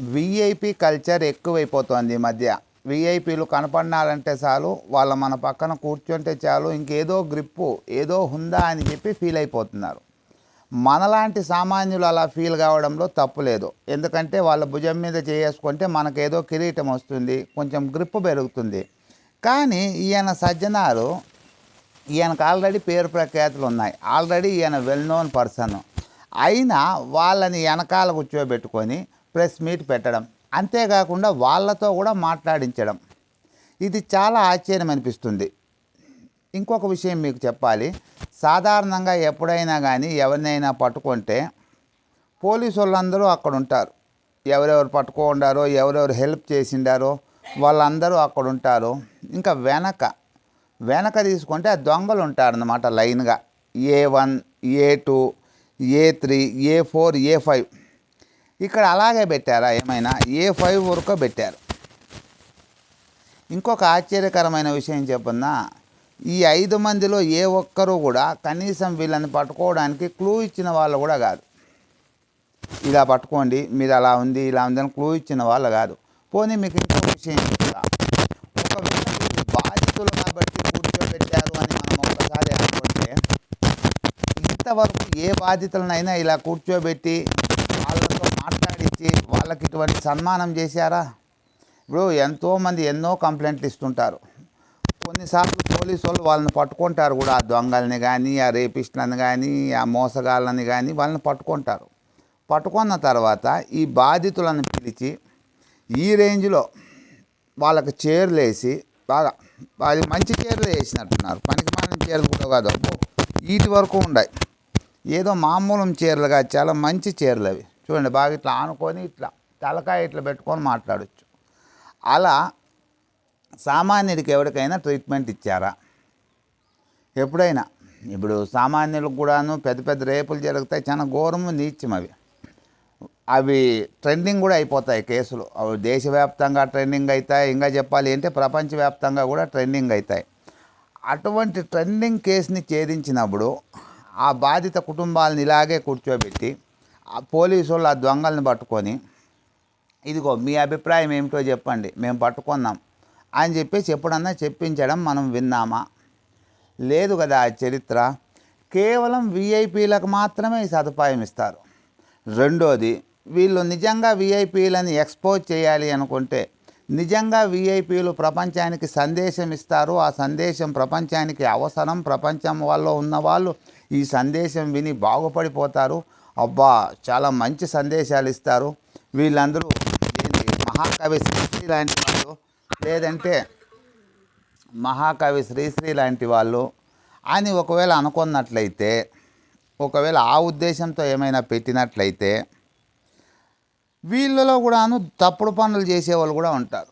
VIP culture ఎక్కువైపోతుంది ఈ మధ్య. విఐపీలు కనపడినారంటే చాలు వాళ్ళ మన పక్కన కూర్చుంటే చాలు ఇంకేదో గ్రిప్పు ఏదో ఉందా అని చెప్పి ఫీల్ అయిపోతున్నారు. మనలాంటి సామాన్యులు అలా ఫీల్ కావడంలో తప్పు లేదు. ఎందుకంటే వాళ్ళ భుజం మీద చేసుకుంటే మనకేదో కిరీటం వస్తుంది కొంచెం గ్రిప్ పెరుగుతుంది. కానీ ఈయన సజ్జనారు ఈయనకు ఆల్రెడీ పేరు ప్రఖ్యాతులు ఉన్నాయి. ఆల్రెడీ ఈయన వెల్ నోన్ పర్సన్ అయినా వాళ్ళని వెనకాల కూర్చోబెట్టుకొని ప్రెస్ మీట్ పెట్టడం అంతేకాకుండా వాళ్ళతో కూడా మాట్లాడించడం. ఇది చాలా ఆశ్చర్యం అనిపిస్తుంది. ఇంకొక విషయం మీకు చెప్పాలి. సాధారణంగా ఎప్పుడైనా కానీ ఎవరినైనా పట్టుకుంటే పోలీసు వాళ్ళందరూ అక్కడ ఉంటారు ఎవరెవరు పట్టుకుండారో ఎవరెవరు హెల్ప్ చేసిండారో వాళ్ళందరూ అక్కడ ఉంటారు ఇంకా వెనక వెనక తీసుకుంటే ఆ దొంగలు ఉంటారన్నమాట లైన్గా. A one A two A three A four A five. ఇక్కడ అలాగే పెట్టారా? ఏమైనా? ఏ ఫైవ్ వరకు పెట్టారు. ఇంకొక ఆశ్చర్యకరమైన విషయం చెప్పున్నా ఈ ఐదు మందిలో ఏ ఒక్కరూ కూడా కనీసం వీళ్ళని పట్టుకోవడానికి క్లూ ఇచ్చిన వాళ్ళు కూడా కాదు. ఇలా పట్టుకోండి మీరు అలా ఉంది ఇలా ఉంది అని క్లూ ఇచ్చిన వాళ్ళు కాదు. పోనీ మీకు ఇంకొక విషయం చెప్తా. ఒకవేళ బాధితులు కాబట్టి కూర్చోబెట్టారు అని మనం ఒకసారి అనుకుంటే ఇంతవరకు ఏ బాధితులనైనా ఇలా కూర్చోబెట్టి వాళ్ళకి ఇటువంటి సన్మానం చేశారా? ఇప్పుడు ఎంతోమంది ఎన్నో కంప్లైంట్లు ఇస్తుంటారు. కొన్నిసార్లు పోలీసు వాళ్ళు వాళ్ళని పట్టుకుంటారు కూడా. ఆ దొంగల్ని కానీ ఆ రేపిస్టులను కానీ ఆ మోసగాళ్ళని కానీ వాళ్ళని పట్టుకుంటారు. పట్టుకున్న తర్వాత ఈ బాధితులను పిలిచి ఈ రేంజ్లో వాళ్ళకి చీరలు వేసి బాగా వాళ్ళు మంచి చీరలు వేసినట్టున్నారు. పనికి మాలిన చీరలు కూడా కాదు వీటి వరకు ఉన్నాయి ఏదో మామూలు చీరలు కాదు చాలా మంచి చీరలు అవి. చూడండి బాగా ఇట్లా ఆనుకొని ఇట్లా తలకాయ ఇట్లా పెట్టుకొని మాట్లాడచ్చు. అలా సామాన్యుడికి ఎవరికైనా ట్రీట్మెంట్ ఇచ్చారా? ఎప్పుడైనా? ఇప్పుడు సామాన్యులకు కూడాను పెద్ద పెద్ద రేపులు జరుగుతాయి చాలా ఘోరము నీత్యం అవి. అవి ట్రెండింగ్ కూడా అయిపోతాయి కేసులు. అవి దేశవ్యాప్తంగా ట్రెండింగ్ అవుతాయి ఇంకా చెప్పాలి అంటే ప్రపంచవ్యాప్తంగా కూడా ట్రెండింగ్ అవుతాయి అటువంటి ట్రెండింగ్ కేసుని ఛేదించినప్పుడు ఆ బాధిత కుటుంబాలను ఇలాగే కూర్చోబెట్టి ఆ పోలీసు వాళ్ళు ఆ దొంగలను పట్టుకొని ఇదిగో మీ అభిప్రాయం ఏమిటో చెప్పండి మేము పట్టుకున్నాం అని చెప్పేసి ఎప్పుడన్నా చెప్పించడం మనం విన్నామా? లేదు కదా ఆ చరిత్ర. కేవలం విఐపీలకు మాత్రమే ఈ సదుపాయం ఇస్తారు. రెండోది వీళ్ళు నిజంగా విఐపీలని ఎక్స్పోజ్ చేయాలి అనుకుంటే నిజంగా విఐపీలు ప్రపంచానికి సందేశం ఇస్తారు. ఆ సందేశం ప్రపంచానికి అవసరం. ప్రపంచం వాళ్ళు ఉన్నవాళ్ళు ఈ సందేశం విని బాగుపడిపోతారు. అబ్బా చాలా మంచి సందేశాలు ఇస్తారు. వీళ్ళందరూ మహాకవి శ్రీశ్రీ లాంటి వాళ్ళు లేదంటే మహాకవి శ్రీశ్రీ లాంటి వాళ్ళు అని ఒకవేళ అనుకున్నట్లయితే ఒకవేళ ఆ ఉద్దేశంతో ఏమైనా పెట్టినట్లయితే వీళ్ళలో కూడాను తప్పుడు పనులు చేసేవాళ్ళు కూడా ఉంటారు.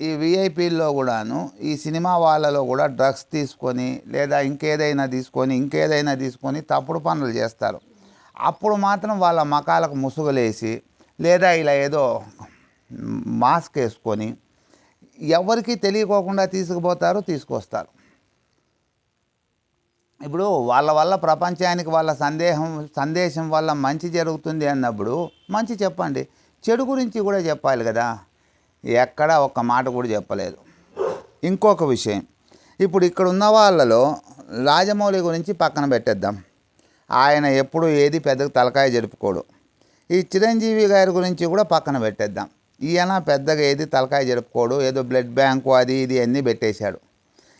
ఈ విఐపీల్లో కూడాను ఈ సినిమా వాళ్ళలో కూడా డ్రగ్స్ తీసుకొని లేదా ఇంకేదైనా తీసుకొని ఇంకేదైనా తీసుకొని తప్పుడు పనులు చేస్తారు. అప్పుడు మాత్రం వాళ్ళ మకాలకు ముసుగులేసి లేదా ఇలా ఏదో మాస్క్ వేసుకొని ఎవరికి తెలియకోకుండా తీసుకుపోతారు తీసుకొస్తారు. ఇప్పుడు వాళ్ళ వల్ల ప్రపంచానికి వాళ్ళ సందేహం సందేశం వల్ల మంచి జరుగుతుంది అన్నప్పుడు మంచి చెప్పండి. చెడు గురించి కూడా చెప్పాలి కదా. ఎక్కడా ఒక్క మాట కూడా చెప్పలేదు. ఇంకొక విషయం. ఇప్పుడు ఇక్కడ ఉన్న వాళ్ళలో రాజమౌళి గురించి పక్కన పెట్టేద్దాం. ఆయన ఎప్పుడు ఏది పెద్ద తలకాయ జరుపుకోడు. ఈ చిరంజీవి గారి గురించి కూడా పక్కన పెట్టేద్దాం. ఈయన పెద్దగా ఏది తలకాయ జరుపుకోడు ఏదో బ్లడ్ బ్యాంకు అది ఇది అన్నీ పెట్టేశాడు.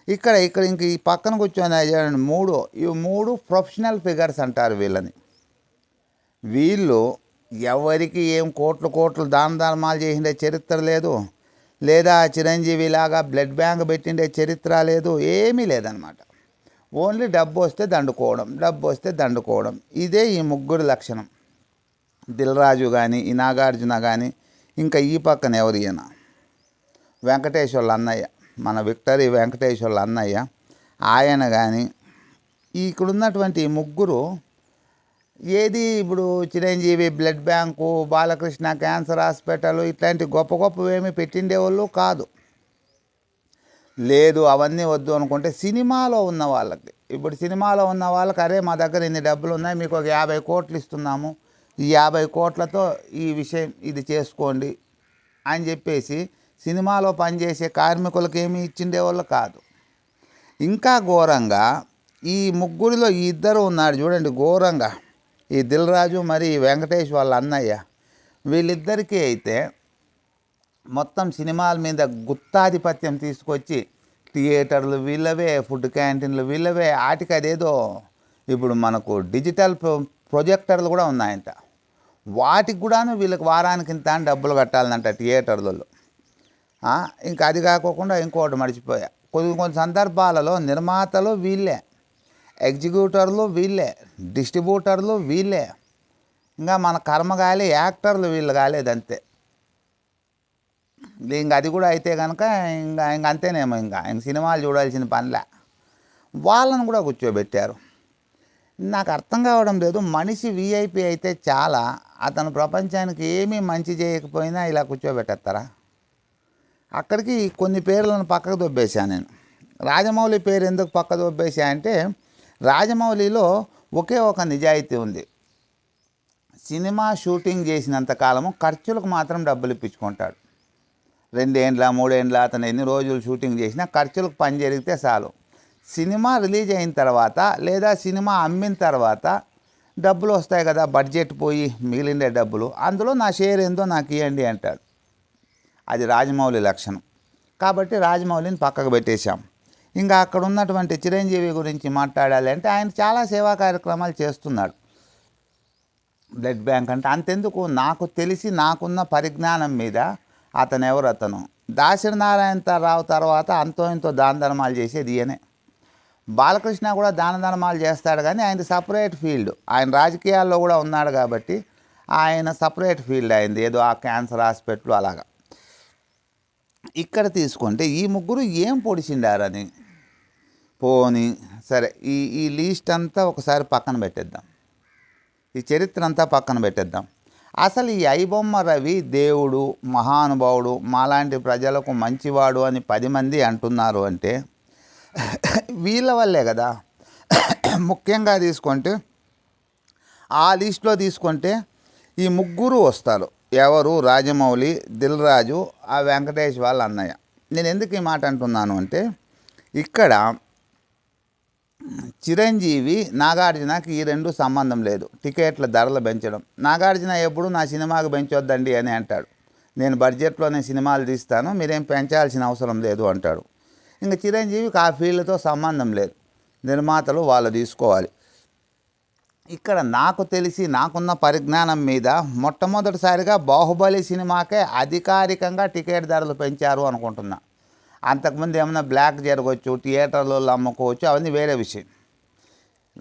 ఇక్కడ ఇక్కడ ఇంక ఈ పక్కన కూర్చొని చూడండి మూడు ఈ మూడు ప్రొఫెషనల్ ఫిగర్స్ అంటారు వీళ్ళని. వీళ్ళు ఎవరికి ఏం కోట్లు కోట్లు దాన ధర్మాలు చేసిండే చరిత్ర లేదు లేదా చిరంజీవిలాగా బ్లడ్ బ్యాంక్ పెట్టిండే చరిత్ర లేదు ఏమీ లేదనమాట ఓన్లీ డబ్బు వస్తే దండుకోవడం డబ్బు వస్తే దండుకోవడం. ఇదే ఈ ముగ్గురు లక్షణం. దిల్రాజు కానీ ఈ నాగార్జున కానీ ఇంకా ఈ పక్కన ఎవరు ఈయన? వెంకటేశ్వర్ల అన్నయ్య మన విక్టరీ వెంకటేశ్వర్ల అన్నయ్య ఆయన కానీ ఇక్కడ ఉన్నటువంటి ముగ్గురు ఏది ఇప్పుడు Chiranjeevi blood bank Balakrishna cancer hospital ఇట్లాంటి గొప్ప గొప్పవి ఏమి పెట్టిండేవాళ్ళు కాదు. లేదు అవన్నీ వద్దు అనుకుంటే సినిమాలో ఉన్న వాళ్ళకి. ఇప్పుడు సినిమాలో ఉన్న వాళ్ళకి అరే మా దగ్గర ఇన్ని డబ్బులు ఉన్నాయి మీకు ఒక యాభై కోట్లు ఇస్తున్నాము. ఈ యాభై కోట్లతో ఈ విషయం ఇది చేసుకోండి అని చెప్పేసి సినిమాలో పనిచేసే కార్మికులకు ఏమీ ఇచ్చిండేవాళ్ళు కాదు. ఇంకా ఘోరంగా ఈ ముగ్గురిలో ఈ ఇద్దరు ఉన్నారు చూడండి ఘోరంగా. ఈ దిల్ రాజు మరి వెంకటేష్ వాళ్ళ అన్నయ్య. వీళ్ళిద్దరికీ అయితే మొత్తం సినిమాల మీద గుత్తాధిపత్యం తీసుకొచ్చి థియేటర్లు వీళ్ళవే ఫుడ్ క్యాంటీన్లు వీళ్ళవే ఆటికి అదేదో ఇప్పుడు మనకు డిజిటల్ ప్రొజెక్టర్లు కూడా ఉన్నాయంట. వాటికి కూడాను వీళ్ళకి వారానికి ఇంత అని డబ్బులు కట్టాలంట థియేటర్లలో. ఇంకా అది కాకోకుండా ఇంకోటి మర్చిపోయా. కొన్ని కొన్ని సందర్భాలలో నిర్మాతలు వీళ్ళే ఎగ్జిక్యూటర్లు వీళ్ళే డిస్ట్రిబ్యూటర్లు వీళ్ళే. ఇంకా మన కర్మ కాలే యాక్టర్లు వీళ్ళు కాలేదంతే. ఇంక అది కూడా అయితే కనుక ఇంకా ఇంక అంతేనేమో ఇంకా. ఇంక సినిమాలు చూడాల్సిన పనిలే. వాళ్ళను కూడా కూర్చోబెట్టారు. నాకు అర్థం కావడం లేదు. మనిషి విఐపి అయితే చాలా. అతను ప్రపంచానికి ఏమీ మంచి చేయకపోయినా ఇలా కూర్చోబెట్టేస్తారా? అక్కడికి కొన్ని పేర్లను పక్కకు దొబ్బేశాను నేను. రాజమౌళి పేరు ఎందుకు పక్క దొబ్బేశా అంటే రాజమౌళిలో ఒకే ఒక నిజాయితీ ఉంది. సినిమా షూటింగ్ చేసినంత కాలము ఖర్చులకు మాత్రం డబ్బులు ఇప్పించుకుంటాడు. రెండేండ్ల మూడేండ్ల అతను ఎన్ని రోజులు షూటింగ్ చేసినా ఖర్చులకు పని జరిగితే చాలు. సినిమా రిలీజ్ అయిన తర్వాత లేదా సినిమా అమ్మిన తర్వాత డబ్బులు వస్తాయి కదా బడ్జెట్ పోయి మిగిలిండే డబ్బులు అందులో నా షేర్ ఏందో నాకు ఇవ్వండి అంటాడు. అది రాజమౌళి లక్షణం. కాబట్టి రాజమౌళిని పక్కకు పెట్టేశాం. ఇంకా అక్కడ ఉన్నటువంటి చిరంజీవి గురించి మాట్లాడాలి అంటే ఆయన చాలా సేవా కార్యక్రమాలు చేస్తున్నాడు. బ్లడ్ బ్యాంక్ అంటే అంతెందుకు? నాకు తెలిసి నాకున్న పరిజ్ఞానం మీద అతను ఎవరు అతను? దాసరి నారాయణ రావు తర్వాత అంతో ఇంతో దాన ధర్మాలు చేసేది ఈయనే. బాలకృష్ణ కూడా దాన ధర్మాలు చేస్తాడు కానీ ఆయన సపరేట్ ఫీల్డ్. ఆయన రాజకీయాల్లో కూడా ఉన్నాడు కాబట్టి ఆయన సపరేట్ ఫీల్డ్ అయింది. ఏదో ఆ క్యాన్సర్ హాస్పిటల్ అలాగా. ఇక్కడ తీసుకుంటే ఈ ముగ్గురు ఏం పొడిచిండారని పోని సరే ఈ ఈ లీస్ట్ అంతా ఒకసారి పక్కన పెట్టేద్దాం. ఈ చరిత్ర అంతా పక్కన పెట్టేద్దాం. అసలు ఈ ఐబొమ్మ రవి దేవుడు మహానుభావుడు మాలాంటి ప్రజలకు మంచివాడు అని పది మంది అంటున్నారు అంటే వీళ్ళ వల్లే కదా. ముఖ్యంగా తీసుకుంటే ఆ లిస్ట్లో తీసుకుంటే ఈ ముగ్గురు వస్తారు. ఎవరు? రాజమౌళి దిల్ రాజు ఆ వెంకటేష్ వాళ్ళ అన్నయ్య. నేను ఎందుకు ఈ మాట అంటున్నాను అంటే ఇక్కడ చిరంజీవి నాగార్జునకి ఈ రెండు సంబంధం లేదు. టికెట్ల ధరలు పెంచడం. నాగార్జున ఎప్పుడు నా సినిమాకు పెంచొద్దండి అని అంటాడు. నేను బడ్జెట్లోనే సినిమాలు తీస్తాను మీరేం పెంచాల్సిన అవసరం లేదు అంటాడు. ఇంకా చిరంజీవికి ఆ ఫీల్డ్తో సంబంధం లేదు. నిర్మాతలు వాళ్ళు తీసుకోవాలి. ఇక్కడ నాకు తెలిసి నాకున్న పరిజ్ఞానం మీద మొట్టమొదటిసారిగా బాహుబలి సినిమాకే అధికారికంగా టికెట్ ధరలు పెంచారు అనుకుంటున్నా. అంతకుముందు ఏమైనా బ్లాక్ జరగవచ్చు థియేటర్లలో అమ్ముకోవచ్చు అవన్నీ వేరే విషయం.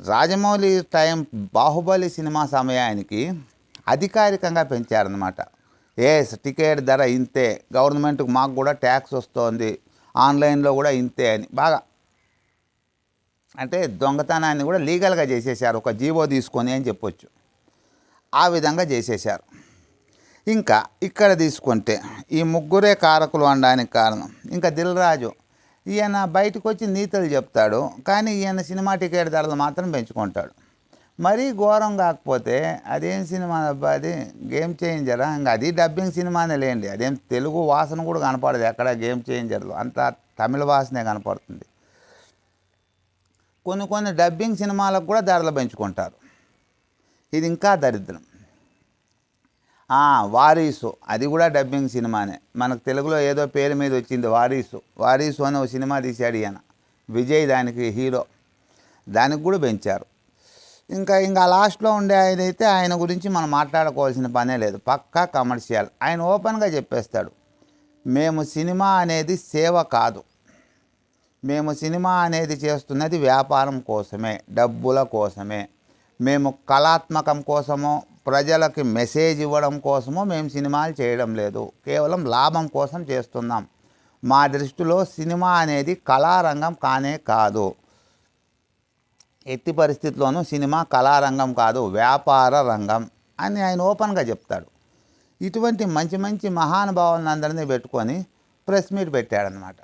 రాజమౌళి టైం బాహుబలి సినిమా సమయానికి అధికారికంగా పెంచారనమాట ఏ టికెట్ ధర ఇంతే. గవర్నమెంట్కి మాకు కూడా ట్యాక్స్ వస్తోంది. ఆన్లైన్లో కూడా ఇంతే అని. బాగా. అంటే దొంగతనాన్ని కూడా లీగల్గా చేసేసారు ఒక జీవో తీసుకొని అని చెప్పొచ్చు. ఆ విధంగా చేసేసారు ఇంకా ఇక్కడ తీసుకుంటే ఈ ముగ్గురే కారకులు అనడానికి కారణం. ఇంకా దిల్ రాజు. ఈయన బయటకు వచ్చి నీతులు చెప్తాడు. కానీ ఈయన సినిమా టికెట్ ధరలు మాత్రం పెంచుకుంటాడు. మరీ ఘోరం కాకపోతే అదేం సినిమా అబ్బా అది గేమ్ చేంజరా? ఇంకా అది డబ్బింగ్ సినిమానే లేండి. అదేం తెలుగు వాసన కూడా కనపడదు ఎక్కడ గేమ్ చేంజర్లో. అంతా తమిళ వాసనే కనపడుతుంది. కొన్ని కొన్ని డబ్బింగ్ సినిమాలకు కూడా ధరలు పెంచుకుంటారు. ఇది ఇంకా దరిద్రం. వారీసు. అది కూడా డబ్బింగ్ సినిమానే. మనకు తెలుగులో ఏదో పేరు మీద వచ్చింది వారీసు. వారీసు అని ఒక సినిమా తీశాడు ఈయన. విజయ్ దానికి హీరో. దానికి కూడా పెంచారు. ఇంకా ఇంకా లాస్ట్లో ఉండే ఆయన అయితే ఆయన గురించి మనం మాట్లాడుకోవాల్సిన పనే లేదు. పక్కా కమర్షియల్. ఆయన ఓపెన్గా చెప్పేస్తాడు. మేము సినిమా అనేది సేవ కాదు. మేము సినిమా అనేది చేస్తున్నది వ్యాపారం కోసమే డబ్బుల కోసమే. మేము కళాత్మకం కోసమో ప్రజలకి మెసేజ్ ఇవ్వడం కోసమో మేము సినిమాలు చేయడం లేదు. కేవలం లాభం కోసం చేస్తున్నాం. మా దృష్టిలో సినిమా అనేది కళారంగం కానే కాదు. ఎట్టి పరిస్థితుల్లోనూ సినిమా కళారంగం కాదు వ్యాపార రంగం అని ఆయన ఓపెన్గా చెప్తాడు. ఇటువంటి మంచి మంచి మహానుభావులను అందరినీ పెట్టుకొని ప్రెస్ మీట్ పెట్టాడనమాట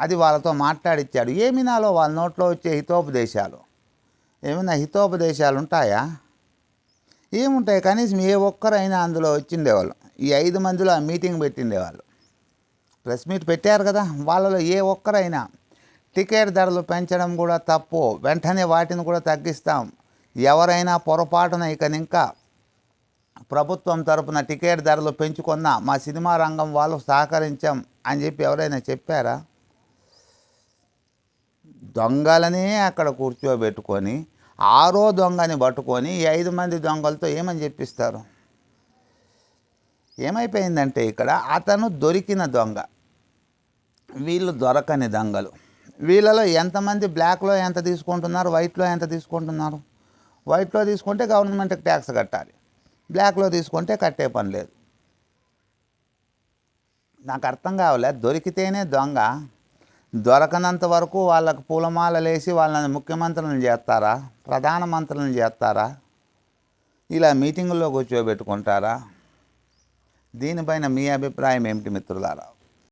అది వాళ్ళతో మాట్లాడిచ్చాడు. ఏమి నాలో వాళ్ళ నోట్లో వచ్చే హితోపదేశాలు? ఏమైనా హితోపదేశాలు ఉంటాయా? ఏముంటాయి? కనీసం ఏ ఒక్కరైనా అందులో వచ్చిండేవాళ్ళు. ఈ ఐదు మందిలో ఆ మీటింగ్ పెట్టిండేవాళ్ళు. ప్రెస్ మీట్ పెట్టారు కదా? వాళ్ళలో ఏ ఒక్కరైనా టికెట్ ధరలు పెంచడం కూడా తప్పు. వెంటనే వాటిని కూడా తగ్గిస్తాం. ఎవరైనా పొరపాటున ఇక ఇంకా ప్రభుత్వం తరపున టికెట్ ధరలు పెంచుకున్న మా సినిమా రంగం వాళ్ళు సహకరించాం అని చెప్పి ఎవరైనా చెప్పారా? దొంగలనే అక్కడ కూర్చోబెట్టుకొని ఆరో దొంగని పట్టుకొని ఐదు మంది దొంగలతో ఏమని చెప్పిస్తారు? ఏమైపోయిందంటే ఇక్కడ అతను దొరికిన దొంగ. వీళ్ళు దొరకని దొంగలు. వీళ్ళలో ఎంతమంది బ్లాక్లో ఎంత తీసుకుంటున్నారు వైట్లో ఎంత తీసుకుంటున్నారు? వైట్లో తీసుకుంటే గవర్నమెంట్కి ట్యాక్స్ కట్టాలి. బ్లాక్లో తీసుకుంటే కట్టే పని లేదు. నాకు అర్థం కావలే. దొరికితేనే దొంగ. దొరకనంత వరకు వాళ్ళకు పూలమాల వేసి వాళ్ళని ముఖ్యమంత్రులను చేస్తారా? ప్రధానమంత్రులను చేస్తారా? ఇలా మీటింగుల్లో కూర్చోబెట్టుకుంటారా? దీనిపైన మీ అభిప్రాయం ఏమిటి మిత్రులారా?